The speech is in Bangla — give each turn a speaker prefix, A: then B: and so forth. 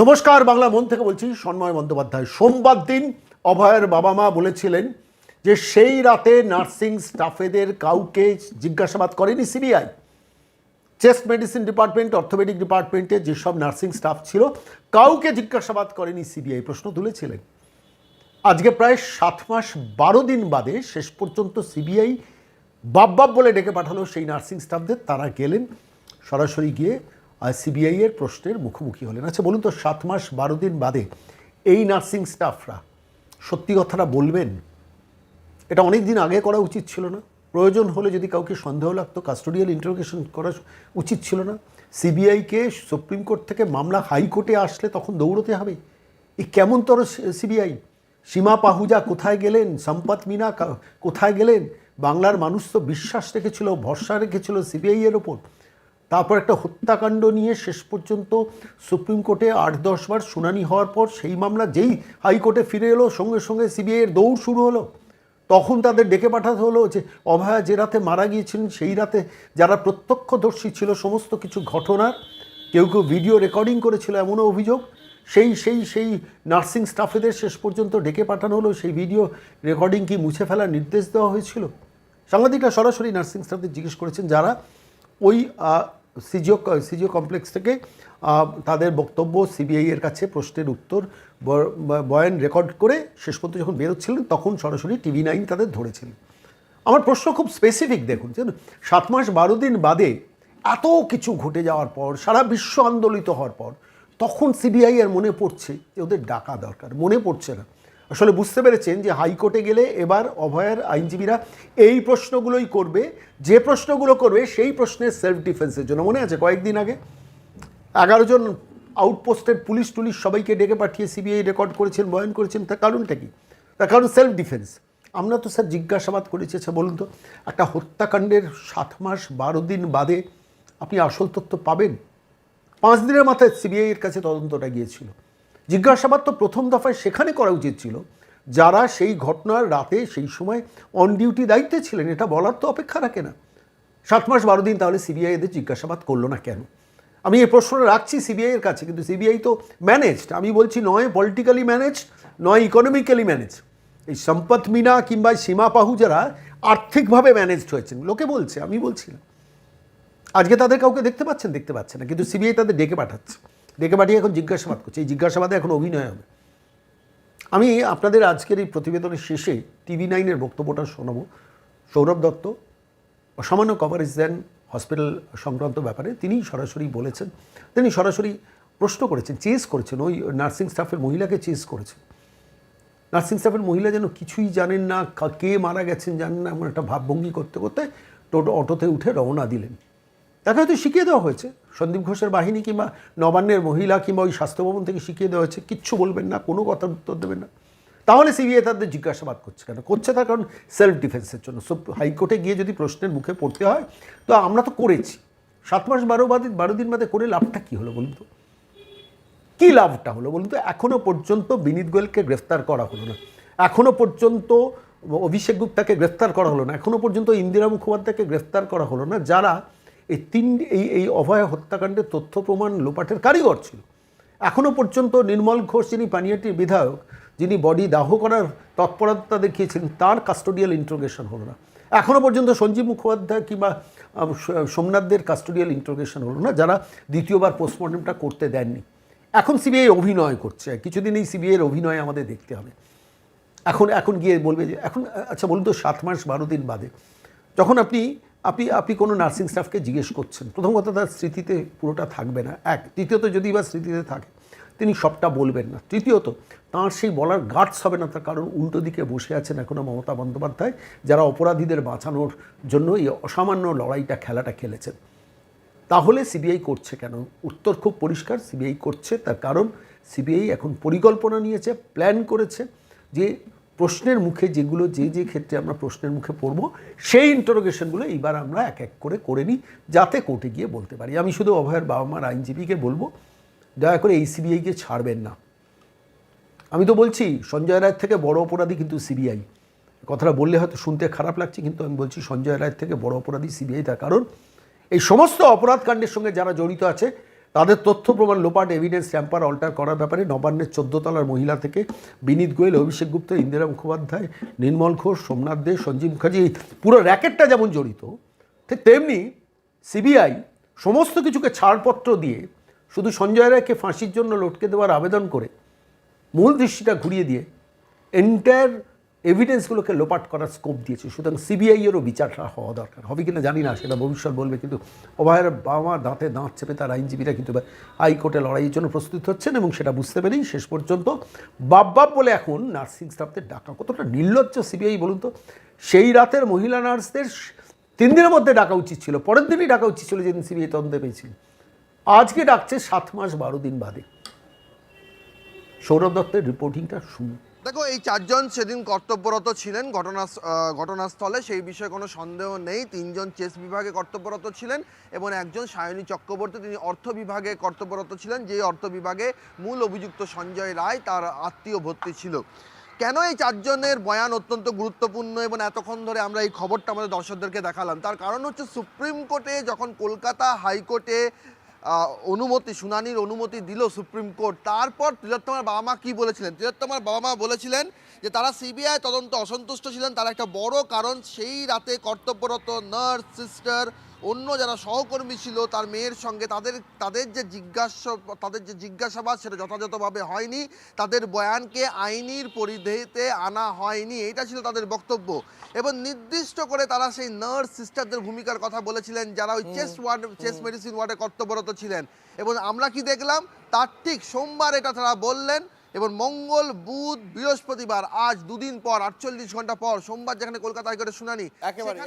A: নমস্কার, বাংলা মন থেকে বলছি সন্ময় বন্দ্যোপাধ্যায়। সোমবার দিন অভয়ের বাবা মা বলেছিলেন যে সেই রাতে নার্সিং স্টাফেদের কাউকে জিজ্ঞাসাবাদ করেনি CBI. Chest medicine department, orthopaedic ডিপার্টমেন্টে যেসব নার্সিং স্টাফ ছিল, কাউকে জিজ্ঞাসাবাদ করেনি সিবিআই, প্রশ্ন তুলেছিলেন। আজকে প্রায় সাত মাস বারো দিন বাদে শেষ পর্যন্ত সিবিআই বাপ বাপ বলে ডেকে পাঠালো সেই নার্সিং স্টাফদের। তারা গেলেন, সরাসরি গিয়ে সিবিআই এর প্রশ্নের মুখোমুখি হলেন। আচ্ছা বলুন তো, সাত মাস, বারো দিন বাদে এই নার্সিং স্টাফরা সত্যি কথাটা বলবেন? এটা অনেক দিন আগে করা উচিত ছিল না। প্রয়োজন হলে যদি কাউকে সন্দেহ লাগতো, কাস্টোডিয়াল ইন্টারোগেশন করা উচিত ছিল না। সিবিআইকে সুপ্রিম কোর্ট থেকে মামলা হাইকোর্টে আসলে তখন দৌড়তে হবে। এই কেমন তর সিবিআই সীমা পাহুজা কোথায় গেলেন? সম্পত মিনা কোথায় গেলেন? বাংলার মানুষ তো বিশ্বাস রেখেছিল, ভরসা রেখেছিল সিবিআই এর ওপর। তারপর একটা হত্যাকাণ্ড নিয়ে শেষ পর্যন্ত সুপ্রিম কোর্টে আট দশ বার শুনানি হওয়ার পর সেই মামলা যেই হাইকোর্টে ফিরে এলো, সঙ্গে সঙ্গে সিবিআই এর দৌড় শুরু হলো। তখন তাদের ডেকে পাঠাতে হলো যে, অভয়া যে রাতে মারা গিয়েছিলেন, সেই রাতে যারা প্রত্যক্ষদর্শী ছিল, সমস্ত কিছু ঘটনার, কেউ কেউ ভিডিও রেকর্ডিং করেছিল এমনও অভিযোগ। সেই সেই সেই নার্সিং স্টাফেদের শেষ পর্যন্ত ডেকে পাঠানো হলো। সেই ভিডিও রেকর্ডিং কি মুছে ফেলার নির্দেশ দেওয়া হয়েছিল? সাংবাদিকরা সরাসরি নার্সিং স্টাফদের জিজ্ঞেস করেছেন যারা ওই সিজিও সিজিও কমপ্লেক্স থেকে তাদের বক্তব্য সিবিআই এর কাছে প্রশ্নের উত্তর বয়ান রেকর্ড করে শেষ পর্যন্ত যখন বেরোচ্ছিলেন, তখন সরাসরি টিভি নাইন তাদের ধরেছিলেন আমার প্রশ্ন খুব স্পেসিফিক দেখুন যে সাত মাস বারো দিন বাদে এত কিছু ঘটে যাওয়ার পর, সারা বিশ্ব আন্দোলিত হওয়ার পর, তখন সিবিআই এর মনে পড়ছে যে ওদের ডাকা দরকার, মনে পড়ছে না। আসলে বুঝতে পেরেছেন যে হাইকোর্টে গেলে এবার অভয়ের আইনজীবীরা এই প্রশ্নগুলোই করবে, যে প্রশ্নগুলো করবে সেই প্রশ্নের সেলফ ডিফেন্সের জন্য। মনে আছে কয়েকদিন আগে এগারো জন আউটপোস্টের পুলিশ টুলিশ সবাইকে ডেকে পাঠিয়ে সিবিআই রেকর্ড করেছেন, বয়ন করেছেন, তার কারণটা কি? তার কারণ সেলফ ডিফেন্স আমরা তো স্যার জিজ্ঞাসাবাদ করেছি আচ্ছা বলুন তো, একটা হত্যাকাণ্ডের সাত মাস বারো দিন বাদে আপনি আসল তথ্য পাবেন? পাঁচ দিনের মাথায় সিবিআইয়ের কাছে তদন্তটা গিয়েছিল। জিজ্ঞাসাবাদ তো প্রথম দফায় সেখানে করা উচিত ছিল। যারা সেই ঘটনার রাতে সেই সময় অন ডিউটি দায়িত্বে ছিলেন, এটা বলার তো অপেক্ষা রাখে না। সাত মাস বারো দিন তাহলে সিবিআই এদের জিজ্ঞাসাবাদ করল না কেন? আমি এই প্রশ্নটা রাখছি সিবিআই এর কাছে, কিন্তু সিবিআই তো ম্যানেজড আমি বলছি নয় পলিটিক্যালি ম্যানেজ নয় ইকোনমিক্যালি ম্যানেজ এই সম্পদ মিনা কিংবা সীমা পাহু যারা আর্থিকভাবে ম্যানেজড হয়েছেন, লোকে বলছে, আমি বলছি না। আজকে তাদের কাউকে দেখতে পাচ্ছেন দেখতে পাচ্ছেন না, কিন্তু সিবিআই তাদের ডেকে পাঠাচ্ছে। ডেকে পাঠিয়ে এখন জিজ্ঞাসাবাদ করছে। এই জিজ্ঞাসাবাদে এখন অভিনয় হবে। আমি আপনাদের আজকের এই প্রতিবেদনের শেষে টিভি নাইনের বক্তব্যটা শোনাবো। সৌরভ দত্ত অসামান্য কভারেজ দেন হসপিটাল সংক্রান্ত ব্যাপারে। তিনি সরাসরি বলেছেন, তিনি সরাসরি প্রশ্ন করেছেন চেস করেছেন। ওই নার্সিং স্টাফের মহিলাকে চেস করেছেন। নার্সিং স্টাফের মহিলা যেন কিছুই জানেন না কে মারা গেছেন জানেন না, এমন একটা ভাবভঙ্গি করতে করতে টোটো অটোতে উঠে রওনা দিলেন। তাকে হয়তো শিখিয়ে দেওয়া হয়েছে। সন্দীপ ঘোষের বাহিনী কিংবা নবান্নের মহিলা কিংবা ওই স্বাস্থ্য ভবন থেকে শিখিয়ে দেওয়া হয়েছে। কিচ্ছু বলবেন না, কোনো কথার উত্তর দেবেন না। তাহলে সিবিআই তাদের জিজ্ঞাসাবাদ করছে কেন? করছে তার কারণ সেলফ ডিফেন্সের জন্য। সব হাইকোর্টে গিয়ে যদি প্রশ্নের মুখে পড়তে হয়, তো আমরা তো করেছি। সাত মাস বারো বাদে, বারো দিন বাদে করে লাভটা কী হলো বলুন তো? কী লাভটা হলো বলুন তো? এখনও পর্যন্ত বিনীত গোয়েলকে গ্রেফতার করা হলো না। এখনও পর্যন্ত অভিষেক গুপ্তাকে গ্রেফতার করা হলো না। এখনও পর্যন্ত ইন্দিরা মুখোপাধ্যায়কে গ্রেফতার করা হলো না। যারা এই তিন এই এই অভয় হত্যাকাণ্ডের তথ্য প্রমাণ লোপাটের কারিগর ছিল। এখনও পর্যন্ত নির্মল ঘোষ যিনি পানিয়াটির বিধায়ক, যিনি বডি দাহ করার তৎপরতা দেখিয়েছিলেন, তার কাস্টোডিয়াল ইন্ট্রোগেশন হলো না। এখনও পর্যন্ত সঞ্জীব মুখোপাধ্যায় কিংবা সোমনাথদের কাস্টোডিয়াল ইন্ট্রোগেশন হলো না, যারা দ্বিতীয়বার পোস্টমর্টমটা করতে দেননি। এখন সিবিআই অভিনয় করছে, কিছুদিন এই সিবিআইয়ের অভিনয় আমাদের দেখতে হবে। এখন এখন গিয়ে বলবে যে এখন আচ্ছা বলুন তো, সাত মাস বারো দিন বাদে, যখন আপনি আপনি আপনি কোনো নার্সিং স্টাফকে জিজ্ঞেস করছেন, প্রথম কথা তার স্মৃতিতে পুরোটা থাকবে না, এক। তৃতীয়ত যদি বা স্মৃতিতে থাকে, তিনি সবটা বলবেন না। তৃতীয়ত, তাঁর সেই বলার গার্ডস হবে না, তার কারণ উল্টো দিকে বসে আছেন এখনও মমতা বন্দ্যোপাধ্যায়, যারা অপরাধীদের বাঁচানোর জন্য এই অসামান্য লড়াইটা, খেলাটা খেলেছেন। তাহলে সিবিআই করছে কেন? উত্তর খুব পরিষ্কার, সিবিআই করছে তার কারণ সিবিআই এখন পরিকল্পনা নিয়েছে, প্ল্যান করেছে যে প্রশ্নের মুখে যেগুলো, যে যে ক্ষেত্রে আমরা প্রশ্নের মুখে পড়ব, সেই ইন্টারোগেশনগুলো এইবার আমরা এক এক করে করে নিই, যাতে কোর্টে গিয়ে বলতে পারি। আমি শুধু অভয়ের বাবা মার আইনজীবীকে বলব, দয়া করে এই সিবিআইকে ছাড়বেন না। আমি তো বলছি, সঞ্জয় রায়ের থেকে বড় অপরাধী কিন্তু সিবিআই। কথাটা বললে হয়তো শুনতে খারাপ লাগছে, কিন্তু আমি বলছি, সঞ্জয় রায়ের থেকে বড় অপরাধী সিবিআই তার কারণ। এই সমস্ত অপরাধ কাণ্ডের সঙ্গে যারা জড়িত আছে তাদের তথ্য প্রমাণ লোপাট এভিডেন্স ট্যাম্পার অল্টার করার ব্যাপারে নবান্নের তলার মহিলা থেকে বিনীত গোয়েল, অভিষেক গুপ্ত, ইন্দিরা মুখোপাধ্যায়, নির্মল ঘোষ, সোমনাথ দে, সঞ্জীব মুখার্জি, এই পুরো র্যাকেটটা যেমন জড়িত, ঠিক তেমনি সিবিআই সমস্ত কিছুকে ছাড়পত্র দিয়ে শুধু সঞ্জয় রায়কে ফাঁসির জন্য লটকে দেওয়ার আবেদন করে মূল দৃষ্টিটা ঘুরিয়ে দিয়ে এন্টায়ার এভিডেন্সগুলোকে লোপাট করার স্কোপ দিয়েছে। সুতরাং সিবিআইয়েরও বিচারটা হওয়া দরকার। হবে কিনা জানি না, সেটা ভবিষ্যৎ বলবে, কিন্তু অভয়ের বাবা মা দাঁতে দাঁত চেপে তার আইনজীবীরা কিন্তু হাইকোর্টে লড়াইয়ের জন্য প্রস্তুত হচ্ছেন এবং সেটা বুঝতে পেরেই শেষ পর্যন্ত বাপ বাপ বলে এখন নার্সিং স্টাফদের ডাকা। কতটা নির্লজ্জ সিবিআই বলুন তো? সেই রাতের মহিলা নার্সদের তিন দিনের মধ্যে ডাকা উচিত ছিল। পরের দিনই ডাকা উচিত ছিল, যেদিন সিবিআই তদন্তে পেয়েছিল। আজকে ডাকছে সাত মাস বারো দিন বাদে। সৌরভ দত্তের রিপোর্টিংটা শুনুন।
B: দেখো, এই চারজন সেদিন কর্তব্যরত ছিলেন ঘটনা ঘটনাস্থলে, সেই বিষয়ে কোনো সন্দেহ নেই। তিনজন চেস বিভাগে কর্তব্যরত ছিলেন এবং একজন সায়নী চক্রবর্তী, তিনি অর্থ বিভাগে কর্তব্যরত ছিলেন যে অর্থ বিভাগে মূল অভিযুক্ত সঞ্জয় রায় তার আত্মীয় ভর্তি ছিল। কেন এই চারজনের বয়ান অত্যন্ত গুরুত্বপূর্ণ এবং এতক্ষণ ধরে আমরা এই খবরটা আমাদের দর্শকদেরকে দেখালাম? তার কারণ হচ্ছে, সুপ্রিম কোর্টে যখন কলকাতা হাইকোর্টে অনুমতি, শুনানির অনুমতি দিল সুপ্রিম কোর্ট। তারপর তিলোত্তমার বাবা মা কী বলেছিলেন? তিলোত্তমার বাবা মা বলেছিলেন যে, তারা সিবিআই তদন্ত অসন্তুষ্ট ছিলেন। তার একটা বড় কারণ, সেই রাতে কর্তব্যরত নার্স, সিস্টার অন্য যারা সহকর্মী ছিল তার মেয়ের সঙ্গে তাদের তাদের যে জিজ্ঞাসা তাদের যে জিজ্ঞাসাবাদ সেটা যথাযথভাবে হয়নি। তাদের বয়ানকে আইনির পরিধেয়তে আনা হয়নি। এটা ছিল তাদের বক্তব্য। এবং নির্দিষ্ট করে তারা সেই নার্স সিস্টারদের ভূমিকার কথা বলেছিলেন যারা ওই চেস্ট ওয়ার্ড চেস্ট মেডিসিন ওয়ার্ডে কর্তব্যরত ছিলেন। এবং আমরা কি দেখলাম? তার ঠিক সোমবার এটা তারা বললেন এবং মঙ্গল বুধ বৃহস্পতিবার আজ দুদিন পর আটচল্লিশ ঘণ্টা পর সোমবার যেখানে কলকাতা হাইকোর্টের শুনানি
C: একেবারে,